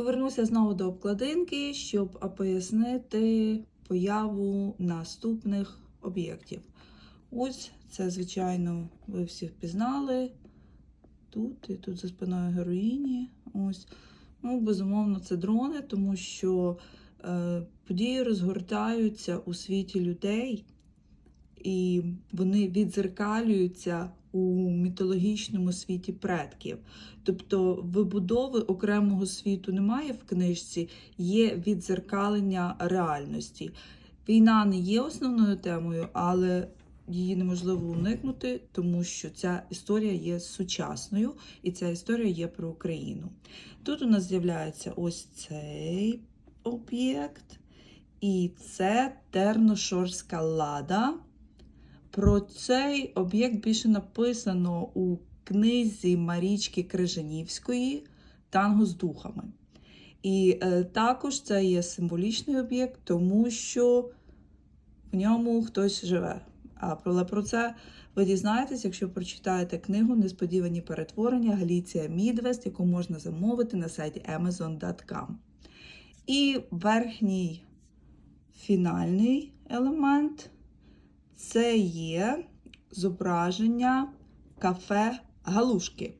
Повернуся знову до обкладинки, щоб пояснити появу наступних об'єктів. Ось це, звичайно, ви всі впізнали. Тут і тут за спиною героїні. Ось. Ну, безумовно, це дрони, тому що е, події розгортаються у світі людей, і вони відзеркалюються у мітологічному світі предків. Тобто вибудови окремого світу немає в книжці, є відзеркалення реальності. Війна не є основною темою, але її неможливо уникнути, тому що ця історія є сучасною, і ця історія є про Україну. Тут у нас з'являється ось цей об'єкт, і це терношорська лада. Про цей об'єкт більше написано у книзі Марічки Крижанівської Танго з духами. І е, також це є символічний об'єкт, тому що в ньому хтось живе. Але про це ви дізнаєтесь, якщо прочитаєте книгу Несподівані перетворення Галіція Мідвест, яку можна замовити на сайті Amazon.com. І верхній фінальний елемент це є зображення кафе Галушки,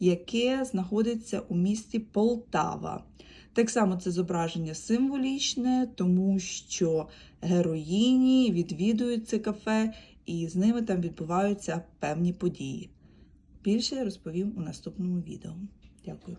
яке знаходиться у місті Полтава. Так само це зображення символічне, тому що героїні відвідують це кафе, і з ними там відбуваються певні події. Більше розповім у наступному відео. Дякую.